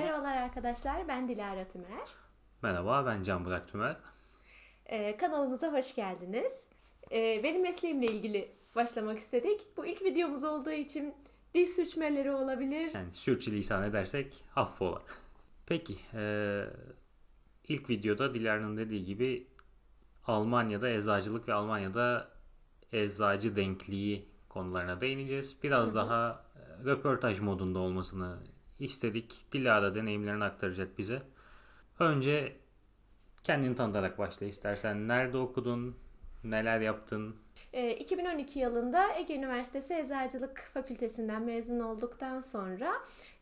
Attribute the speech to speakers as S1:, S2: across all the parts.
S1: Merhabalar arkadaşlar, ben Dilara Tümer.
S2: Merhaba ben Can Burak Tümer.
S1: Ee, kanalımıza hoş geldiniz. Ee, benim mesleğimle ilgili başlamak istedik. Bu ilk videomuz olduğu için dil sürçmeleri olabilir.
S2: Yani sürçülisan edersek affola. Peki eee, ilk videoda Dilara'nın dediği gibi Almanya'da eczacılık ve Almanya'da eczacı denkliği konularına değineceğiz. Biraz daha e, röportaj modunda olmasını istedik. Dilara deneyimlerini aktaracak bize. Önce kendini tanıtarak başla istersen. Nerede okudun? Neler yaptın?
S1: Ee, 2012 yılında Ege Üniversitesi Eczacılık Fakültesinden mezun olduktan sonra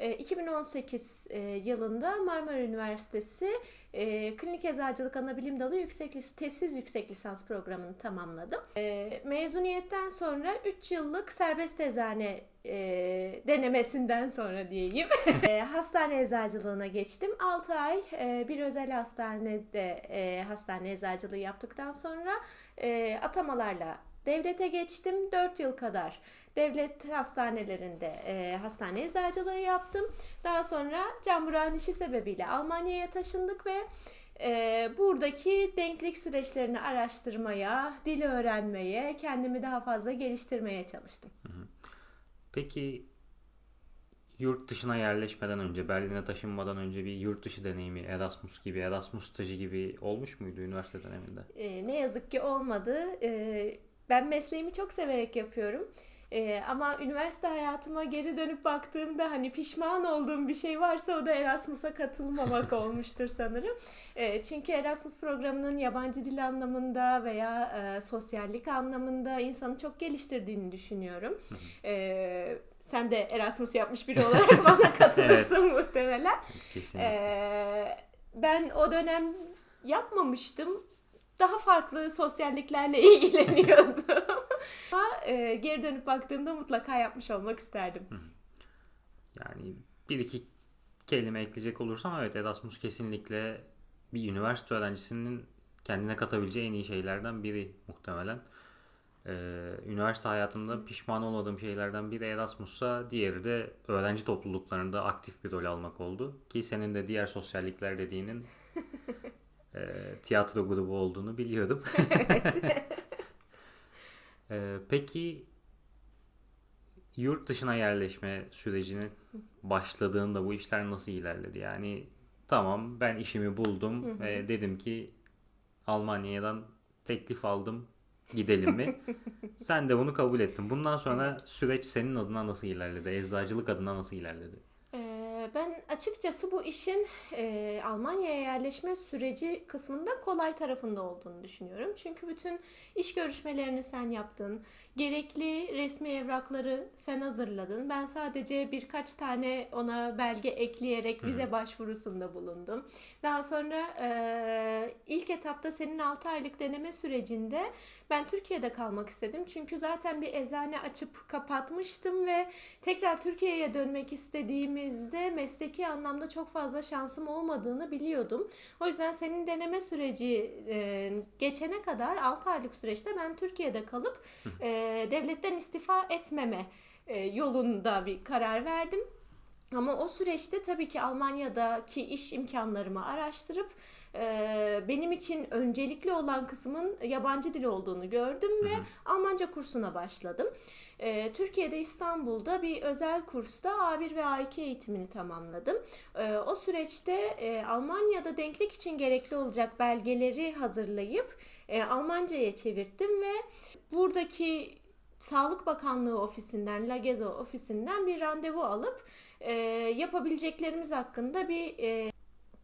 S1: e, 2018 e, yılında Marmara Üniversitesi e, Klinik Eczacılık Anabilim Dalı yüksek lis- tesis yüksek lisans programını tamamladım. E, mezuniyetten sonra 3 yıllık serbest eczane e, denemesinden sonra diyeyim e, hastane eczacılığına geçtim. 6 ay e, bir özel hastanede e, hastane eczacılığı yaptıktan sonra e, atamalarla devlete geçtim. 4 yıl kadar devlet hastanelerinde e, hastane eczacılığı yaptım. Daha sonra Can işi sebebiyle Almanya'ya taşındık ve e, buradaki denklik süreçlerini araştırmaya, dil öğrenmeye, kendimi daha fazla geliştirmeye çalıştım.
S2: Peki yurt dışına yerleşmeden önce, Berlin'e taşınmadan önce bir yurt dışı deneyimi, Erasmus gibi, Erasmus stajı gibi olmuş muydu üniversite döneminde?
S1: E, ne yazık ki olmadı. E, ben mesleğimi çok severek yapıyorum. E, ama üniversite hayatıma geri dönüp baktığımda hani pişman olduğum bir şey varsa o da Erasmus'a katılmamak olmuştur sanırım. E, çünkü Erasmus programının yabancı dil anlamında veya e, sosyallik anlamında insanı çok geliştirdiğini düşünüyorum. E, sen de Erasmus yapmış biri olarak bana katılırsın muhtemelen.
S2: Kesinlikle.
S1: Ee, ben o dönem yapmamıştım. Daha farklı sosyalliklerle ilgileniyordum. Ama e, geri dönüp baktığımda mutlaka yapmış olmak isterdim.
S2: Yani bir iki kelime ekleyecek olursam evet Erasmus kesinlikle bir üniversite öğrencisinin kendine katabileceği en iyi şeylerden biri muhtemelen. Ee, üniversite hayatında pişman olmadığım şeylerden biri Erasmus'sa diğeri de öğrenci topluluklarında aktif bir rol almak oldu. Ki senin de diğer sosyallikler dediğinin e, tiyatro grubu olduğunu biliyordum. Ee, peki yurt dışına yerleşme sürecinin başladığında bu işler nasıl ilerledi? Yani tamam ben işimi buldum ve dedim ki Almanya'dan teklif aldım gidelim mi? Sen de bunu kabul ettin. Bundan sonra süreç senin adına nasıl ilerledi? Eczacılık adına nasıl ilerledi?
S1: Ee, ben açıkçası bu işin e, Almanya'ya yerleşme süreci kısmında kolay tarafında olduğunu düşünüyorum. Çünkü bütün iş görüşmelerini sen yaptın. Gerekli resmi evrakları sen hazırladın. Ben sadece birkaç tane ona belge ekleyerek vize başvurusunda bulundum. Daha sonra e, ilk etapta senin 6 aylık deneme sürecinde ben Türkiye'de kalmak istedim. Çünkü zaten bir eczane açıp kapatmıştım ve tekrar Türkiye'ye dönmek istediğimizde mesleki anlamda çok fazla şansım olmadığını biliyordum. O yüzden senin deneme süreci e, geçene kadar 6 aylık süreçte ben Türkiye'de kalıp e, devletten istifa etmeme e, yolunda bir karar verdim. Ama o süreçte tabii ki Almanya'daki iş imkanlarımı araştırıp e, benim için öncelikli olan kısmın yabancı dil olduğunu gördüm ve Almanca kursuna başladım. E, Türkiye'de İstanbul'da bir özel kursta A1 ve A2 eğitimini tamamladım. E, o süreçte e, Almanya'da denklik için gerekli olacak belgeleri hazırlayıp e, Almanca'ya çevirttim ve buradaki Sağlık Bakanlığı ofisinden, Lagezo ofisinden bir randevu alıp e, yapabileceklerimiz hakkında bir e,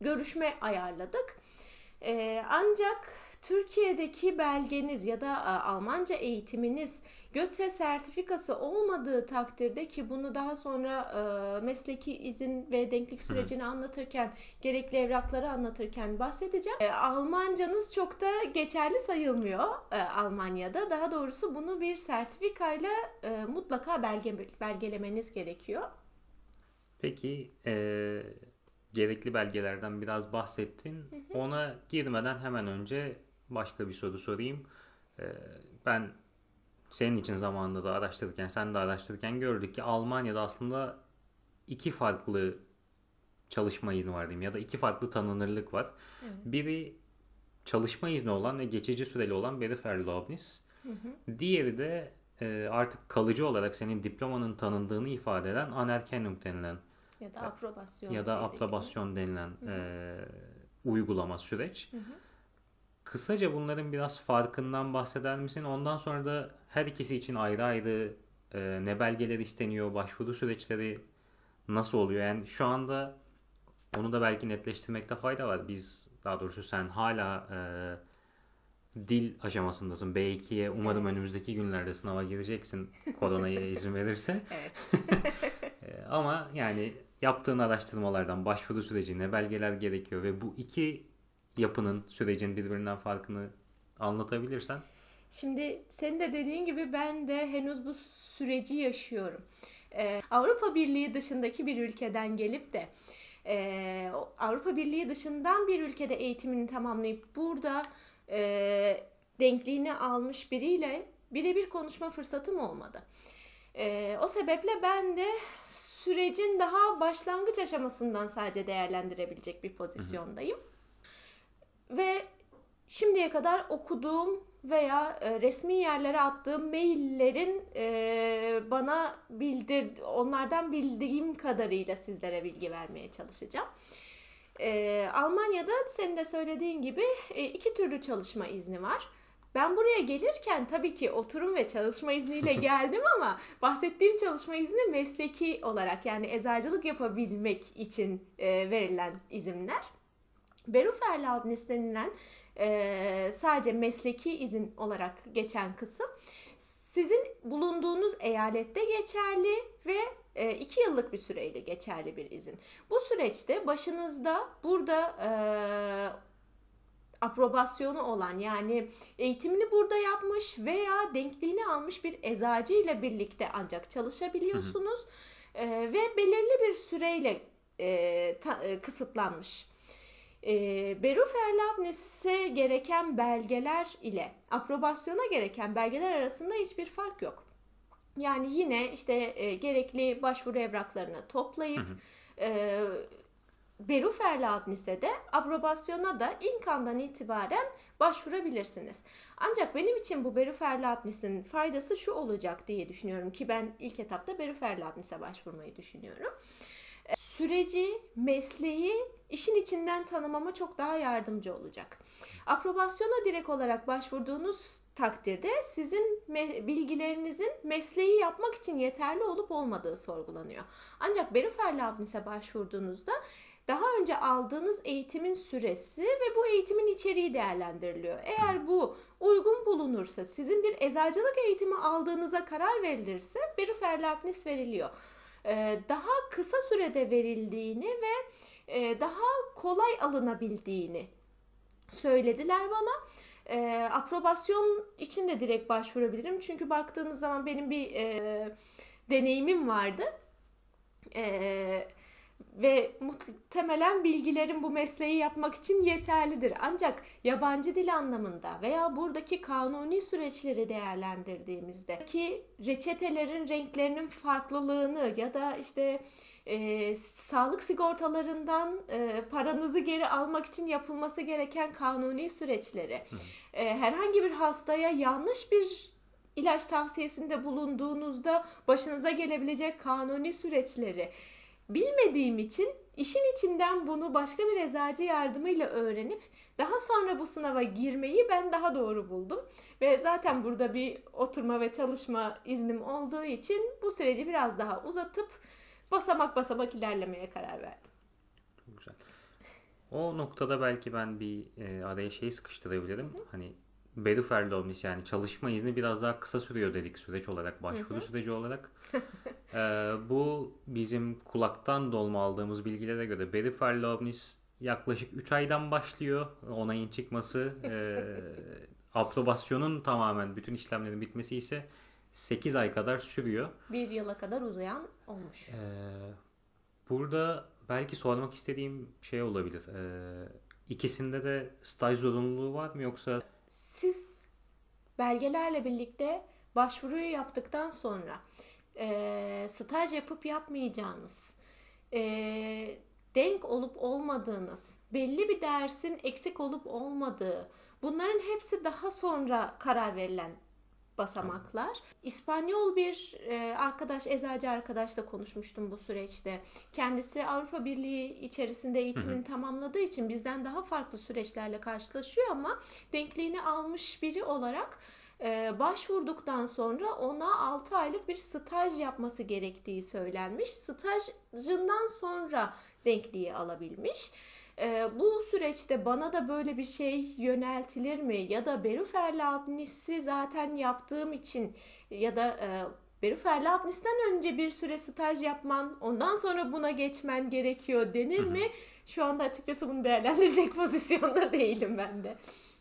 S1: görüşme ayarladık. E, ancak Türkiye'deki belgeniz ya da Almanca eğitiminiz GÖTE sertifikası olmadığı takdirde ki bunu daha sonra e, mesleki izin ve denklik sürecini anlatırken, gerekli evrakları anlatırken bahsedeceğim. E, Almancanız çok da geçerli sayılmıyor e, Almanya'da. Daha doğrusu bunu bir sertifikayla e, mutlaka belge, belgelemeniz gerekiyor.
S2: Peki eee, gerekli belgelerden biraz bahsettin. Ona girmeden hemen önce başka bir soru sorayım. Eee, ben senin için zamanında da araştırırken, sen de araştırırken gördük ki Almanya'da aslında iki farklı çalışma izni var diyeyim ya da iki farklı tanınırlık var. Biri çalışma izni olan ve geçici süreli olan Berufserlaubnis. Diğeri de e, artık kalıcı olarak senin diplomanın tanındığını ifade eden Anerkennung denilen
S1: Ya da aprobasyon.
S2: ya da aprobasyon denilen e, uygulama süreç. Kısaca bunların biraz farkından bahseder misin? Ondan sonra da her ikisi için ayrı ayrı e, ne belgeler isteniyor, başvuru süreçleri nasıl oluyor? Yani şu anda onu da belki netleştirmekte fayda var. Biz daha doğrusu sen hala e, dil aşamasındasın. B2'ye umarım
S1: Evet.
S2: önümüzdeki günlerde sınava gireceksin koronaya izin verirse.
S1: Evet.
S2: Ama yani yaptığın araştırmalardan başvuru süreci ne belgeler gerekiyor ve bu iki yapının sürecin birbirinden farkını anlatabilirsen.
S1: Şimdi senin de dediğin gibi ben de henüz bu süreci yaşıyorum. Ee, Avrupa Birliği dışındaki bir ülkeden gelip de e, Avrupa Birliği dışından bir ülkede eğitimini tamamlayıp burada e, denkliğini almış biriyle birebir konuşma fırsatım olmadı. E, o sebeple ben de sürecin daha başlangıç aşamasından sadece değerlendirebilecek bir pozisyondayım. Ve şimdiye kadar okuduğum veya e, resmi yerlere attığım maillerin e, bana bildir onlardan bildiğim kadarıyla sizlere bilgi vermeye çalışacağım. E, Almanya'da senin de söylediğin gibi iki türlü çalışma izni var. Ben buraya gelirken tabii ki oturum ve çalışma izniyle geldim ama bahsettiğim çalışma izni mesleki olarak yani eczacılık yapabilmek için e, verilen izinler. Berufserlaubnis denilen e, sadece mesleki izin olarak geçen kısım sizin bulunduğunuz eyalette geçerli ve e, iki yıllık bir süreyle geçerli bir izin. Bu süreçte başınızda burada e, aprobasyonu olan yani eğitimini burada yapmış veya denkliğini almış bir eczacı ile birlikte ancak çalışabiliyorsunuz E, ve belirli bir süreyle e, ta- e, kısıtlanmış. E, Berufserlaubnis'e gereken belgeler ile aprobasyona gereken belgeler arasında hiçbir fark yok. Yani yine işte e, gerekli başvuru evraklarını toplayıp e, Berufserlaubnis'e de aprobasyona da ilk andan itibaren başvurabilirsiniz. Ancak benim için bu Berufserlaubnis'in faydası şu olacak diye düşünüyorum ki ben ilk etapta Berufserlaubnis'e başvurmayı düşünüyorum süreci, mesleği işin içinden tanımama çok daha yardımcı olacak. Aprobasyona direkt olarak başvurduğunuz takdirde sizin me- bilgilerinizin mesleği yapmak için yeterli olup olmadığı sorgulanıyor. Ancak Berufserlaubnis'e başvurduğunuzda daha önce aldığınız eğitimin süresi ve bu eğitimin içeriği değerlendiriliyor. Eğer bu uygun bulunursa, sizin bir eczacılık eğitimi aldığınıza karar verilirse Berufserlaubnis veriliyor. Ee, daha kısa sürede verildiğini ve e, daha kolay alınabildiğini söylediler bana. E, aprobasyon için de direkt başvurabilirim. Çünkü baktığınız zaman benim bir e, deneyimim vardı. E, ve muhtemelen bilgilerim bu mesleği yapmak için yeterlidir. Ancak yabancı dil anlamında veya buradaki kanuni süreçleri değerlendirdiğimizde ki reçetelerin renklerinin farklılığını ya da işte e, sağlık sigortalarından e, paranızı geri almak için yapılması gereken kanuni süreçleri, e, herhangi bir hastaya yanlış bir ilaç tavsiyesinde bulunduğunuzda başınıza gelebilecek kanuni süreçleri bilmediğim için işin içinden bunu başka bir eczacı yardımıyla öğrenip daha sonra bu sınava girmeyi ben daha doğru buldum. Ve zaten burada bir oturma ve çalışma iznim olduğu için bu süreci biraz daha uzatıp basamak basamak ilerlemeye karar verdim.
S2: Çok güzel. O noktada belki ben bir e, araya şey sıkıştırabilirim. Hani Berufserlaubnis yani çalışma izni biraz daha kısa sürüyor dedik süreç olarak, başvuru süreci olarak. E, bu bizim kulaktan dolma aldığımız bilgilere göre Berufserlaubnis yaklaşık 3 aydan başlıyor onayın çıkması. E, aprobasyonun tamamen bütün işlemlerin bitmesi ise 8 ay kadar sürüyor.
S1: Bir yıla kadar uzayan olmuş.
S2: Ee, burada belki sormak istediğim şey olabilir. Ee, ikisinde de staj zorunluluğu var mı yoksa
S1: Siz belgelerle birlikte başvuruyu yaptıktan sonra e, staj yapıp yapmayacağınız, e, denk olup olmadığınız, belli bir dersin eksik olup olmadığı, bunların hepsi daha sonra karar verilen basamaklar. İspanyol bir e, arkadaş, eczacı arkadaşla konuşmuştum bu süreçte. Kendisi Avrupa Birliği içerisinde eğitimini tamamladığı için bizden daha farklı süreçlerle karşılaşıyor ama denkliğini almış biri olarak e, başvurduktan sonra ona 6 aylık bir staj yapması gerektiği söylenmiş. Stajından sonra denkliği alabilmiş. E, bu süreçte bana da böyle bir şey yöneltilir mi? Ya da Berufer Leibniz'i zaten yaptığım için ya da e, Berufer Leibniz'den önce bir süre staj yapman, ondan sonra buna geçmen gerekiyor denir mi? Şu anda açıkçası bunu değerlendirecek pozisyonda değilim ben de.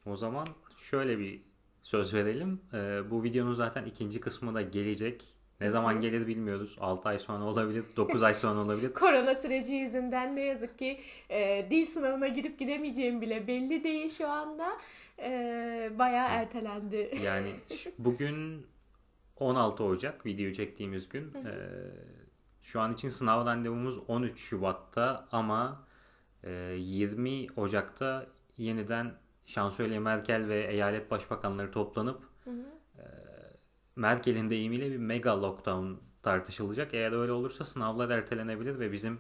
S2: O zaman şöyle bir söz verelim. Ee, bu videonun zaten ikinci kısmı da gelecek. Ne zaman gelir bilmiyoruz. 6 ay sonra olabilir, 9 ay sonra olabilir.
S1: Korona süreci yüzünden ne yazık ki e, dil sınavına girip giremeyeceğim bile belli değil şu anda. E, bayağı ertelendi.
S2: Yani bugün 16 Ocak videoyu çektiğimiz gün. Ee, şu an için sınav randevumuz 13 Şubat'ta ama e, 20 Ocak'ta yeniden Şansölye Merkel ve eyalet başbakanları toplanıp e, Merkel'in deyimiyle bir mega lockdown tartışılacak. Eğer öyle olursa sınavlar ertelenebilir ve bizim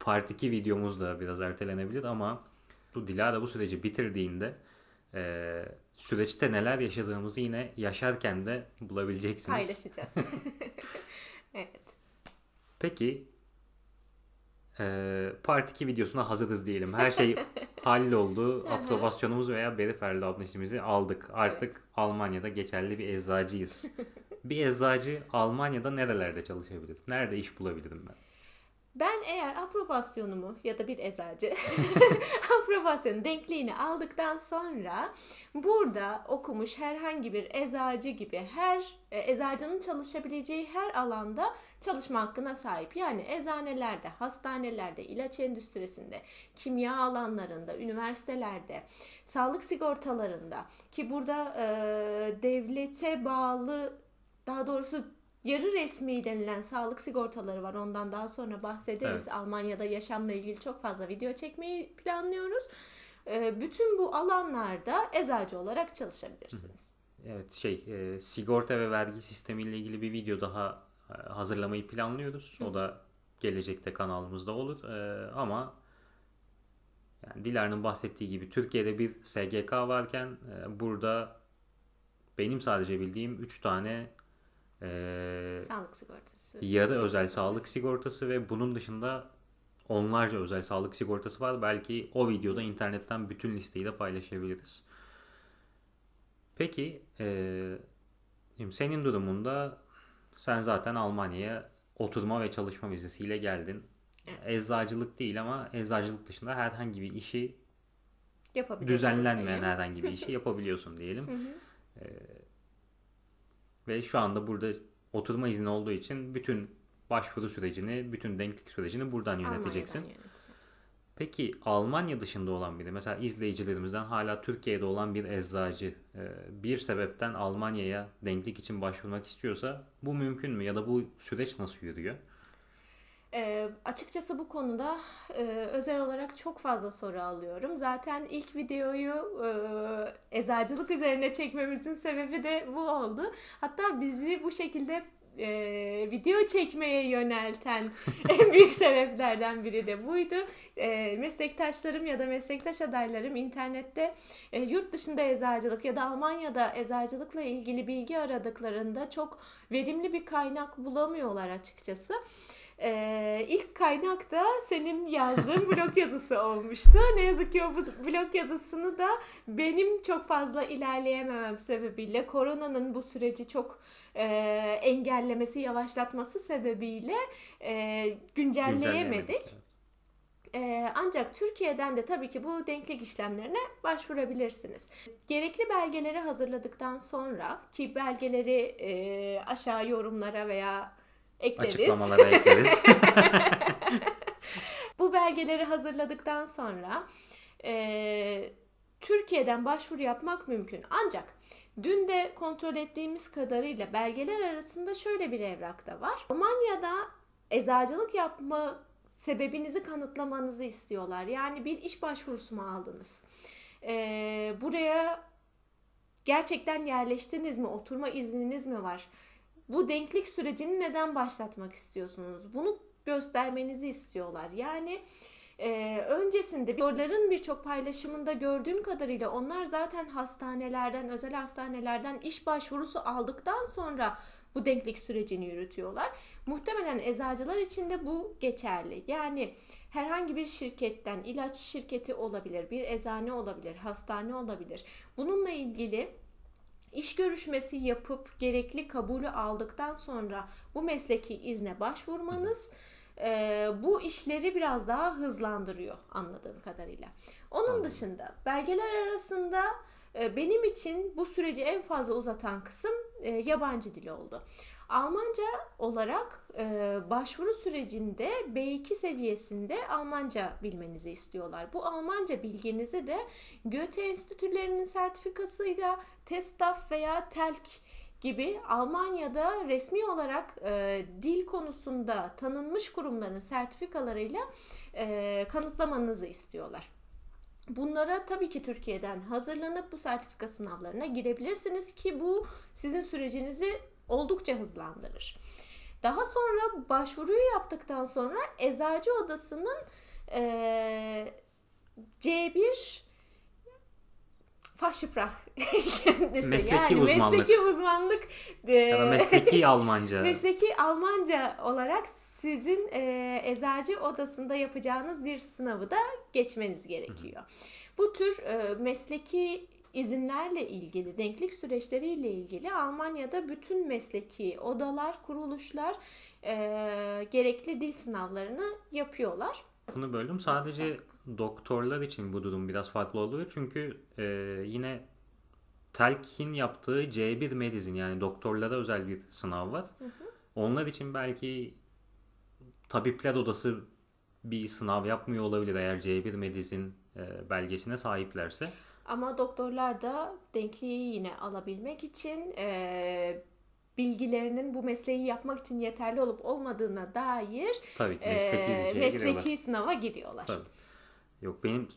S2: Part 2 videomuz da biraz ertelenebilir ama bu Dilara bu süreci bitirdiğinde e, süreçte neler yaşadığımızı yine yaşarken de bulabileceksiniz.
S1: Paylaşacağız. evet.
S2: Peki e, Part 2 videosuna hazırız diyelim. Her şey halloldu. Aprobasyonumuz veya Berifer'le aboneliğimizi aldık. Artık Almanya'da geçerli bir eczacıyız. bir eczacı Almanya'da nerelerde çalışabilir? Nerede iş bulabilirim ben?
S1: Ben eğer aprobasyonumu ya da bir eczacı aprobasyonun denkliğini aldıktan sonra burada okumuş herhangi bir eczacı gibi her e, eczacının çalışabileceği her alanda çalışma hakkına sahip. Yani eczanelerde, hastanelerde, ilaç endüstrisinde, kimya alanlarında, üniversitelerde, sağlık sigortalarında ki burada e, devlete bağlı daha doğrusu yarı resmi denilen sağlık sigortaları var. Ondan daha sonra bahsederiz.
S2: Evet.
S1: Almanya'da yaşamla ilgili çok fazla video çekmeyi planlıyoruz. Ee, Bütün bu alanlarda eczacı olarak çalışabilirsiniz.
S2: Evet şey e, sigorta ve vergi sistemiyle ilgili bir video daha e, hazırlamayı planlıyoruz. O da gelecekte kanalımızda olur. E, ama yani Dilara'nın bahsettiği gibi Türkiye'de bir SGK varken e, burada benim sadece bildiğim 3 tane e,
S1: Sağlık sigortası.
S2: yarı özel sağlık sigortası ve bunun dışında onlarca özel sağlık sigortası var. Belki o videoda internetten bütün listeyi de paylaşabiliriz. Peki şimdi senin durumunda sen zaten Almanya'ya oturma ve çalışma vizesiyle geldin. Eczacılık değil ama eczacılık dışında herhangi bir işi düzenlenmeyen herhangi bir işi yapabiliyorsun diyelim. Ee, ve şu anda burada oturma izni olduğu için bütün başvuru sürecini, bütün denklik sürecini buradan yöneteceksin.
S1: Almanya'dan.
S2: Peki Almanya dışında olan biri, mesela izleyicilerimizden hala Türkiye'de olan bir eczacı e, bir sebepten Almanya'ya denklik için başvurmak istiyorsa bu mümkün mü ya da bu süreç nasıl yürüyor?
S1: Ee, açıkçası bu konuda e, özel olarak çok fazla soru alıyorum. Zaten ilk videoyu e, eczacılık üzerine çekmemizin sebebi de bu oldu. Hatta bizi bu şekilde e, video çekmeye yönelten en büyük sebeplerden biri de buydu. E, meslektaşlarım ya da meslektaş adaylarım internette e, yurt dışında eczacılık ya da Almanya'da eczacılıkla ilgili bilgi aradıklarında çok verimli bir kaynak bulamıyorlar açıkçası. Ee, ilk kaynak da senin yazdığın blog yazısı olmuştu. Ne yazık ki o blog yazısını da benim çok fazla ilerleyememem sebebiyle koronanın bu süreci çok e, engellemesi, yavaşlatması sebebiyle e, güncelleyemedik.
S2: Güncelleyemedik.
S1: Ee, ancak Türkiye'den de tabii ki bu denklik işlemlerine başvurabilirsiniz. Gerekli belgeleri hazırladıktan sonra ki belgeleri e, aşağı yorumlara veya ekleriz.
S2: Açıklamalara ekleriz.
S1: Bu belgeleri hazırladıktan sonra e, Türkiye'den başvuru yapmak mümkün. Ancak Dün de kontrol ettiğimiz kadarıyla belgeler arasında şöyle bir evrak da var. Almanya'da eczacılık yapma sebebinizi kanıtlamanızı istiyorlar. Yani bir iş başvurusu mu aldınız? Ee, buraya gerçekten yerleştiniz mi? Oturma izniniz mi var? Bu denklik sürecini neden başlatmak istiyorsunuz? Bunu göstermenizi istiyorlar. Yani e, öncesinde doktorların birçok paylaşımında gördüğüm kadarıyla onlar zaten hastanelerden, özel hastanelerden iş başvurusu aldıktan sonra bu denklik sürecini yürütüyorlar. Muhtemelen eczacılar için de bu geçerli. Yani herhangi bir şirketten, ilaç şirketi olabilir, bir eczane olabilir, hastane olabilir. Bununla ilgili iş görüşmesi yapıp gerekli kabulü aldıktan sonra bu mesleki izne başvurmanız e, bu işleri biraz daha hızlandırıyor anladığım kadarıyla. Onun
S2: Anladım.
S1: dışında belgeler arasında e, benim için bu süreci en fazla uzatan kısım e, yabancı dil oldu. Almanca olarak e, başvuru sürecinde B2 seviyesinde Almanca bilmenizi istiyorlar. Bu Almanca bilginizi de Goethe Enstitülerinin sertifikasıyla TESTAF veya TELK gibi Almanya'da resmi olarak e, dil konusunda tanınmış kurumların sertifikalarıyla e, kanıtlamanızı istiyorlar. Bunlara tabii ki Türkiye'den hazırlanıp bu sertifika sınavlarına girebilirsiniz ki bu sizin sürecinizi oldukça hızlandırır. Daha sonra başvuruyu yaptıktan sonra eczacı odasının eee, C1 Fachsprach kendisi
S2: Mesleki
S1: yani
S2: uzmanlık.
S1: mesleki uzmanlık eee,
S2: Ya da mesleki Almanca.
S1: Mesleki Almanca olarak sizin e, eczacı odasında yapacağınız bir sınavı da geçmeniz gerekiyor. Bu tür e, mesleki izinlerle ilgili, denklik süreçleriyle ilgili Almanya'da bütün mesleki odalar, kuruluşlar e, gerekli dil sınavlarını yapıyorlar.
S2: Bunu böldüm. Sadece doktorlar için bu durum biraz farklı oluyor. Çünkü e, yine Telk'in yaptığı C1 Medizin yani doktorlara özel bir sınav var. Onlar için belki tabipler odası bir sınav yapmıyor olabilir eğer C1 Medizin belgesine sahiplerse.
S1: Ama doktorlar da denkliği yine alabilmek için e, bilgilerinin bu mesleği yapmak için yeterli olup olmadığına dair
S2: Tabii ki
S1: e,
S2: mesleki şeye
S1: mesleki
S2: giriyorlar.
S1: sınava giriyorlar.
S2: Tabii. Yok benim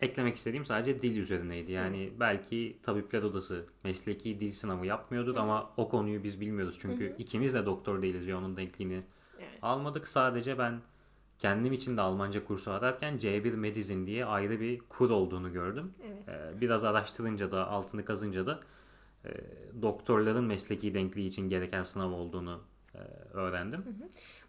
S2: eklemek istediğim sadece dil üzerineydi. Yani belki tabipler odası mesleki dil sınavı yapmıyordur ama o konuyu biz bilmiyoruz. Çünkü ikimiz de doktor değiliz ve onun denkliğini
S1: Evet.
S2: almadık. Sadece ben kendim için de Almanca kursu ararken C1 Medizin diye ayrı bir kur olduğunu gördüm.
S1: Evet.
S2: Ee, Biraz araştırınca da altını kazınca da e, doktorların mesleki denkliği için gereken sınav olduğunu e, öğrendim.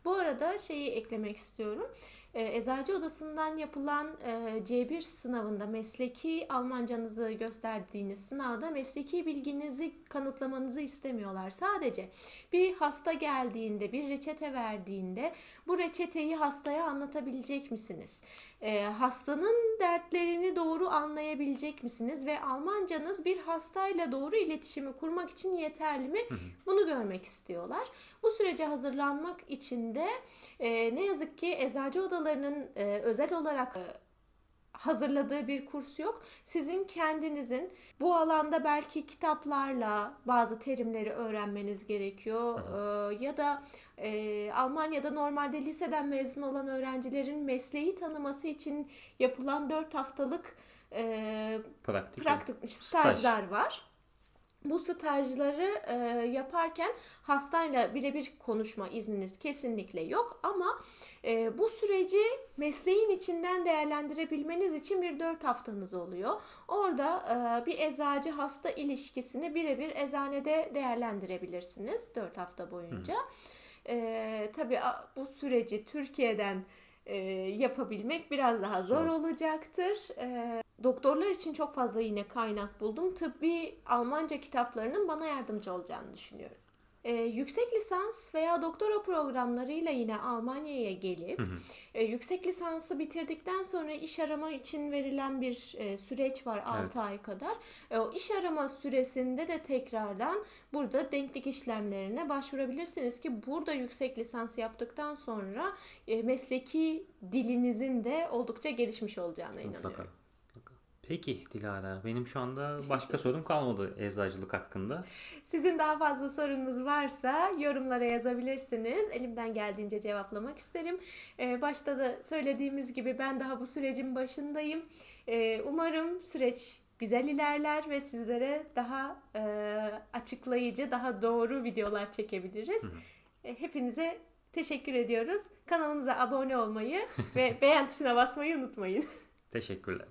S1: Bu arada şeyi eklemek istiyorum. Ee, Eczacı odasından yapılan e, C1 sınavında mesleki Almancanızı gösterdiğiniz sınavda mesleki bilginizi kanıtlamanızı istemiyorlar. Sadece bir hasta geldiğinde, bir reçete verdiğinde bu reçeteyi hastaya anlatabilecek misiniz? Ee, hastanın dertlerini doğru anlayabilecek misiniz? Ve Almancanız bir hastayla doğru iletişimi kurmak için yeterli mi? Bunu görmek istiyorlar. Bu sürece hazırlanmak için de e, ne yazık ki eczacı odalarının e, özel olarak e, hazırladığı bir kurs yok. Sizin kendinizin bu alanda belki kitaplarla bazı terimleri öğrenmeniz gerekiyor. E, ya da e, Almanya'da normalde liseden mezun olan öğrencilerin mesleği tanıması için yapılan 4 haftalık e,
S2: Praktik.
S1: praktik
S2: Staj.
S1: stajlar var. Bu stajları e, yaparken hastayla birebir konuşma izniniz kesinlikle yok ama e, bu süreci mesleğin içinden değerlendirebilmeniz için bir 4 haftanız oluyor. Orada e, bir eczacı hasta ilişkisini birebir eczanede değerlendirebilirsiniz 4 hafta boyunca. E, tabii bu süreci Türkiye'den e, yapabilmek biraz daha zor
S2: Zor.
S1: olacaktır. E, doktorlar için çok fazla yine kaynak buldum. Tıbbi Almanca kitaplarının bana yardımcı olacağını düşünüyorum. E, yüksek lisans veya doktora programlarıyla yine Almanya'ya gelip e, yüksek lisansı bitirdikten sonra iş arama için verilen bir e, süreç var 6
S2: Evet.
S1: ay kadar. E, o iş arama süresinde de tekrardan burada denklik işlemlerine başvurabilirsiniz ki burada yüksek lisans yaptıktan sonra e, mesleki dilinizin de oldukça gelişmiş olacağına inanıyorum.
S2: Mutlaka. Mutlaka. Peki Dilara, benim şu anda başka sorum kalmadı eczacılık hakkında.
S1: Sizin daha fazla sorunuz varsa yorumlara yazabilirsiniz. Elimden geldiğince cevaplamak isterim. Ee, başta da söylediğimiz gibi ben daha bu sürecin başındayım. Ee, umarım süreç güzel ilerler ve sizlere daha e, açıklayıcı, daha doğru videolar çekebiliriz. E, Hepinize teşekkür ediyoruz. Kanalımıza abone olmayı ve beğen tuşuna basmayı unutmayın.
S2: Teşekkürler.